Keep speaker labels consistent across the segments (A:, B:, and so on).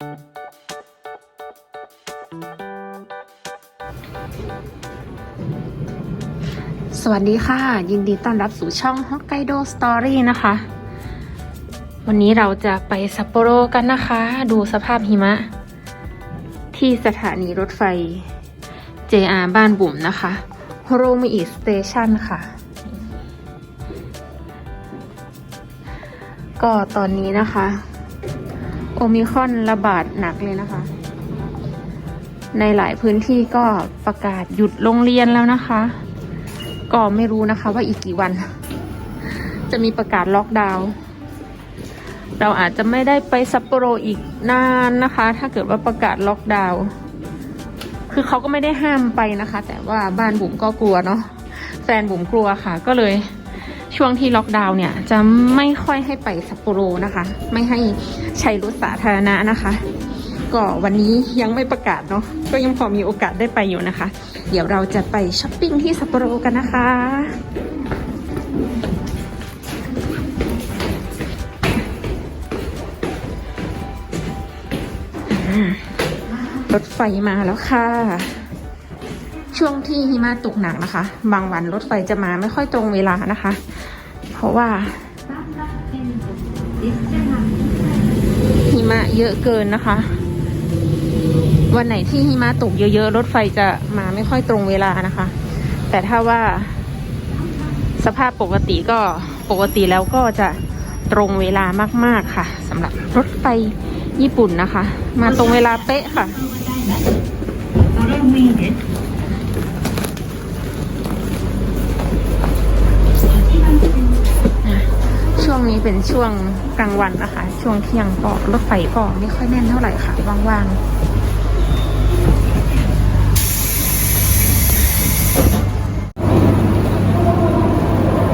A: สวัสดีค่ะ ยินดีต้อนรับสู่ช่อง Hokkaido Story นะคะ วันนี้เราจะไปซัปโปโรกันนะคะ ดูสภาพหิมะ ที่สถานีรถไฟ JR บ้านบุ๋มนะคะโรมิอิสเตชันค่ะ ก็ตอนนี้นะคะ โอมิครอนระบาดหนักเลยนะคะ ในหลายพื้นที่ก็ประกาศหยุดโรงเรียนแล้วนะคะ ก็ไม่รู้นะคะว่าอีกกี่วัน จะมีประกาศล็อกดาวน์เราอาจจะไม่ได้ไปซัปโปโรอีกนานนะคะ ถ้าเกิดว่าประกาศล็อกดาวน์คือเขาก็ไม่ได้ห้ามไปนะคะ แต่ว่าบ้านบุ๋มก็กลัวเนาะแฟนบุ๋มกลัวค่ะก็เลย ช่วงที่ล็อกดาวน์เนี่ย จะไม่ค่อยให้ไปซัปโปโรนะคะ ไม่ให้ใช้รถสาธารณะนะคะ ก็วันนี้ยังไม่ประกาศเนาะก็ยังพอมีโอกาสได้ไปอยู่นะคะ เดี๋ยวเราจะไปช้อปปิ้งที่ซัปโปโรกันนะคะรถไฟมาแล้วค่ะ ช่วงที่หิมะตกหนักนะคะ บางวันรถไฟจะมาไม่ค่อยตรงเวลานะคะ เพราะว่าหิมะเยอะเกินนะคะ วันไหนที่หิมะตกเยอะๆ รถไฟจะมาไม่ค่อยตรงเวลานะคะ แต่ถ้าว่าสภาพปกติก็ปกติแล้วก็จะตรงเวลามากๆค่ะสำหรับรถไฟญี่ปุ่นนะคะ มาตรงเวลาเป๊ะค่ะ นี้เป็นช่วงกลางวันนะคะ ช่วงเที่ยงก็รถไฟก็ไม่ค่อยแน่นเท่าไหร่ค่ะว่างๆ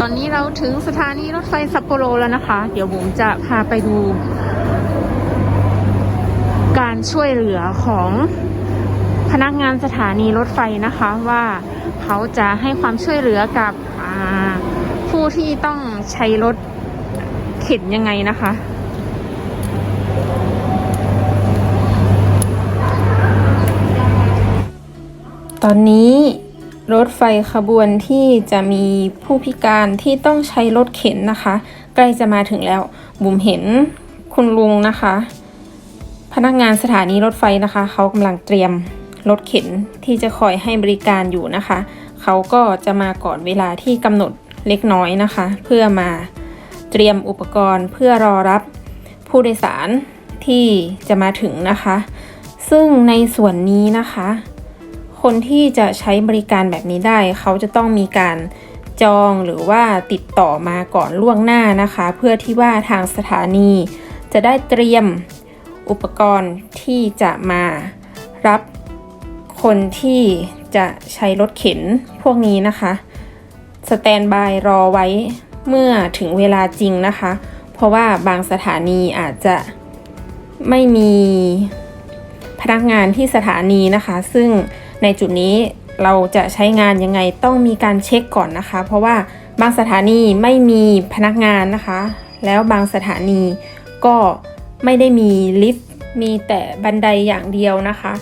A: ตอนนี้เราถึงสถานีรถไฟซัปโปโรแล้วนะคะ เดี๋ยวบุ๋มจะพาไปดู การช่วยเหลือของพนักงานสถานีรถไฟนะคะว่าเขาจะให้ความช่วยเหลือกับผู้ที่ต้องใช้รถ เข็นยังไงนะคะ ตอนนี้รถไฟขบวนที่จะมีผู้พิการที่ต้องใช้รถเข็นนะคะ ใกล้จะมาถึงแล้ว บุ๋มเห็นคุณลุงนะคะ พนักงานสถานีรถไฟนะคะ เขากำลังเตรียมรถเข็นที่จะคอยให้บริการอยู่นะคะ เขาก็จะมาก่อนเวลาที่กำหนดเล็กน้อยนะคะ เพื่อมา เตรียมอุปกรณ์เพื่อรอรับผู้โดยสารที่จะมาถึงนะคะ ซึ่งในส่วนนี้นะคะ คนที่จะใช้บริการแบบนี้ได้ เขาจะต้องมีการจองหรือว่าติดต่อมาก่อนล่วงหน้านะคะ เพื่อที่ว่าทางสถานีจะได้เตรียมอุปกรณ์ที่จะมารับคนที่จะใช้รถเข็นพวกนี้นะคะ สแตนบายรอไว้ เมื่อถึงเวลาจริงนะคะ เพราะว่าบางสถานีอาจจะไม่มีพนักงานที่สถานีนะคะ ซึ่งในจุดนี้เราจะใช้งานยังไงต้องมีการเช็คก่อนนะคะ เพราะว่าบางสถานีไม่มีพนักงานนะคะ แล้วบางสถานีก็ไม่ได้มีลิฟต์มีแต่บันไดอย่างเดียวนะคะ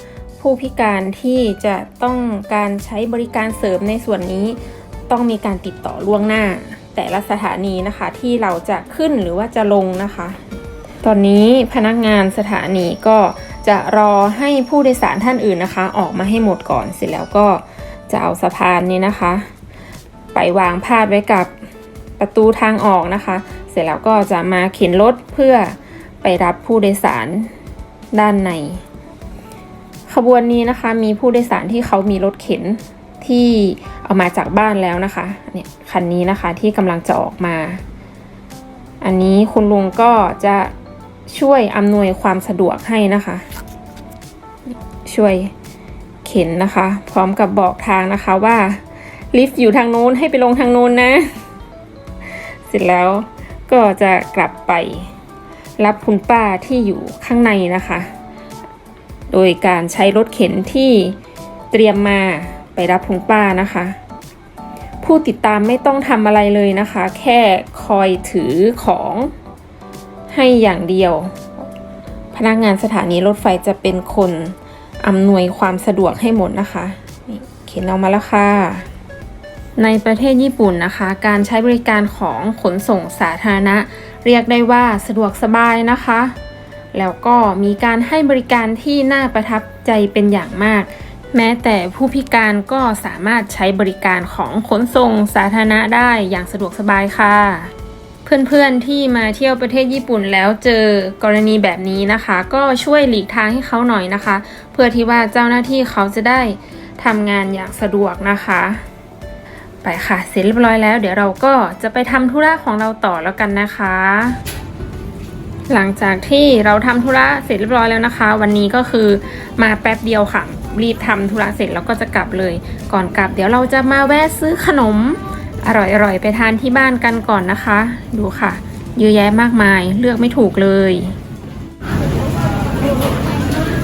A: ผู้พิการที่จะต้องการใช้บริการเสริมในส่วนนี้ ต้องมีการติดต่อล่วงหน้า แต่ละสถานีนะคะที่เราจะขึ้นหรือว่าจะลงนะคะ ตอนนี้พนักงานสถานีก็จะรอให้ผู้โดยสารท่านอื่นนะคะ ออกมาให้หมดก่อนเสร็จแล้วก็จะเอาสะพานนี้นะคะ ไปวางพาดไว้กับประตูทางออกนะคะ เสร็จแล้วก็จะมาเข็นรถเพื่อไปรับผู้โดยสารด้านใน ขบวนนี้นะคะมีผู้โดยสารที่เขามีรถเข็น ที่เอามาจากบ้านแล้วนะคะเนี่ยคันนี้นะคะที่กำลังจะออกมา อันนี้คุณลุงก็จะช่วยอำนวยความสะดวกให้นะคะ ช่วยเข็นนะคะ พร้อมกับบอกทางนะคะว่าลิฟต์อยู่ทางโน้นให้ไปลงทางโน้นนะ เสร็จแล้วก็จะกลับไปรับคุณป้าที่อยู่ข้างในนะคะ โดยการใช้รถเข็นที่เตรียมมา ไปรับคุณป้านะคะ ผู้ติดตามไม่ต้องทำอะไรเลยนะคะ แค่คอยถือของให้อย่างเดียว พนักงานสถานีรถไฟจะเป็นคนอำนวยความสะดวกให้หมดนะคะนี่เข็นเอามาแล้วค่ะในประเทศญี่ปุ่นนะคะ การใช้บริการของขนส่งสาธารณะ เรียกได้ว่าสะดวกสบายนะคะ แล้วก็มีการให้บริการที่น่าประทับใจเป็นอย่างมาก แม้แต่ผู้พิการก็สามารถใช้บริการของขนส่งสาธารณะได้อย่างสะดวกสบายค่ะ เพื่อนๆที่มาเที่ยวประเทศญี่ปุ่นแล้วเจอกรณีแบบนี้นะคะ ก็ช่วยหลีกทางให้เขาหน่อยนะคะ เพื่อที่ว่าเจ้าหน้าที่เขาจะได้ทำงานอย่างสะดวกนะคะ ไปค่ะเสร็จเรียบร้อยแล้ว เดี๋ยวเราก็จะไปทำธุระของเราต่อแล้วกันนะคะหลังจากที่เราทำธุระเสร็จเรียบร้อยแล้วนะคะ วันนี้ก็คือมาแป๊บเดียวค่ะ รีบทำธุระเสร็จแล้วก็จะกลับเลย ก่อนกลับ เดี๋ยวเราจะมาแวะซื้อขนม อร่อยๆ ไปทานที่บ้านกันก่อนนะคะ ดูค่ะเยอะแยะมากมายเลือกไม่ถูกเลย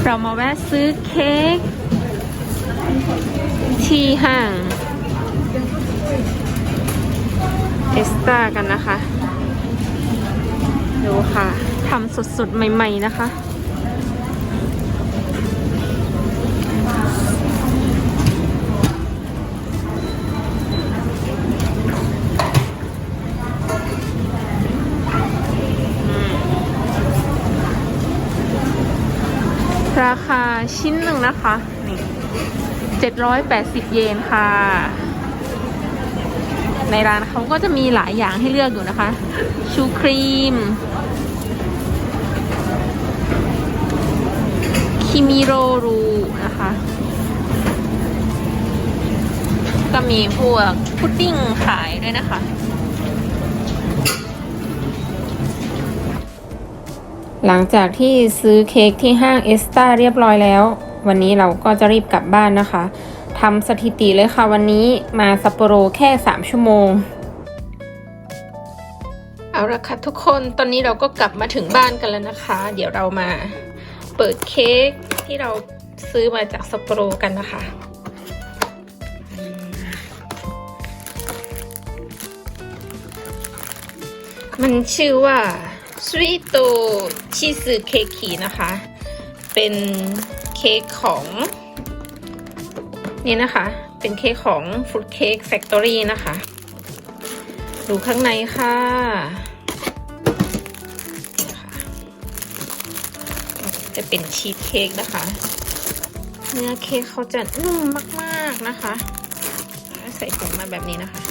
A: เรามาแวะซื้อเค้กที่ห้างเอสตากันนะคะ ดูค่ะทำสดๆ ใหม่ ๆ นะคะ ชิ้นหนึ่งนะคะ นี่เจ็ดร้อยแปดสิบเยนค่ะ ในร้านเขาก็จะมีหลายอย่างให้เลือกอยู่นะคะ ชูครีม คิมิโรรูนะคะ ก็มีพวกพุดดิ้งขายด้วยนะคะ หลังจากที่ซื้อเค้กที่ห้างเอสตาเรียบร้อยแล้ว วันนี้เราก็จะรีบกลับบ้านนะคะทำสถิติเลยค่ะวันนี้มาซัปโปโรแค่ 3 ชั่วโมง เอาละค่ะทุกคนตอนนี้เราก็กลับมาถึงบ้านกันแล้วนะคะ เดี๋ยวเรามาเปิดเค้กที่เราซื้อมาจากซัปโปโรกันนะคะมันชื่อว่า สวีโตชีสเค้กนะคะ เป็นเค้กของนี่นะคะ เป็นเค้กของฟรุตเค้กแฟคทอรี่นะคะ ดูข้างในค่ะนี่ค่ะ จะเป็นชีสเค้กนะคะ เนื้อเค้กเขาจะนุ่มมาก ๆ นะคะ ใส่ถุงมาแบบนี้นะคะ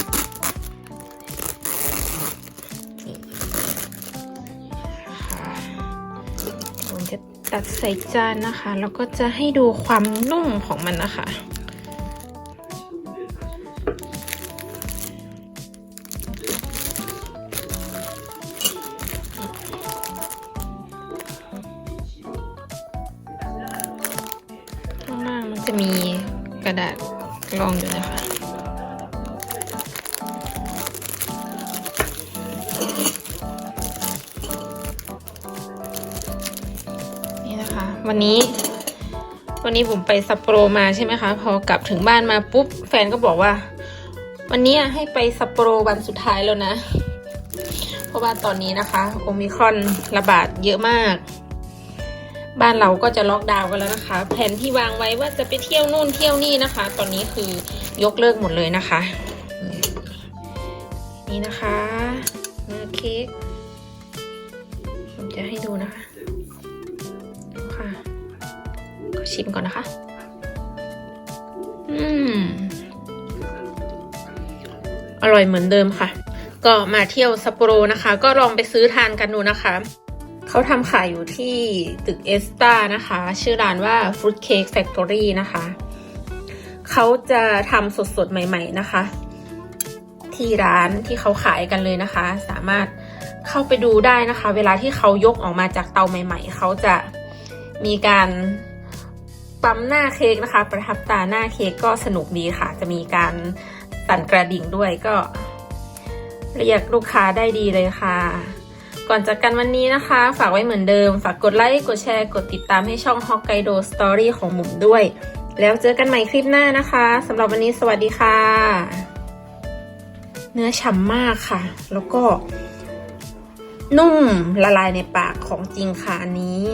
A: ตัดใส่จานนะคะ แล้วก็จะให้ดูความนุ่มของมันนะคะ ข้างล่างมันจะมีกระดาษรองอยู่นะคะ วันนี้ วันนี้ผมไปซัปโปรมาใช่ไหมคะ พอกลับถึงบ้านมาปุ๊บ แฟนก็บอกว่า วันนี้ให้ไปซัปโปรวันสุดท้ายแล้วนะ เพราะว่าตอนนี้นะคะโอมิครอนระบาดเยอะมาก บ้านเราก็จะล็อกดาวน์กันแล้วนะคะ แผนที่วางไว้ว่าจะไปเที่ยวนู่นเที่ยวนี่นะคะ ตอนนี้คือยกเลิกหมดเลยนะคะ นี่นะคะเนื้อเค้กผมจะให้ดูนะคะ ชิมก่อนนะคะ อืม อร่อยเหมือนเดิมค่ะ ก็มาเที่ยวซัปโปโรนะคะ ก็ลองไปซื้อทานกันดูนะคะ เขาทำขายอยู่ที่ตึกเอสตานะคะ ชื่อร้านว่า Fruit Cake Factory นะคะ เขาจะทำสดๆ ใหม่ ๆ นะคะ ที่ร้านที่เขาขายกันเลยนะคะ สามารถเข้าไปดูได้นะคะ เวลาที่เขายกออกมาจากเตาใหม่ ๆ เขาจะมีการ ปั๊มหน้าเค้กนะคะ ประทับตาหน้าเค้กก็สนุกดีค่ะ จะมีการสั่นกระดิ่งด้วยก็ เรียกลูกค้าได้ดีเลยค่ะ ก่อนจากกันวันนี้นะคะ ฝากไว้เหมือนเดิม ฝากกดไลค์กดแชร์ กดติดตามให้ช่อง Hokkaido Story ของหมุมด้วย แล้วเจอกันใหม่คลิปหน้านะคะสำหรับวันนี้สวัสดีค่ะ เนื้อฉ่ำมากค่ะ แล้วก็ นุ่มละลายในปากของจริงค่ะอันนี้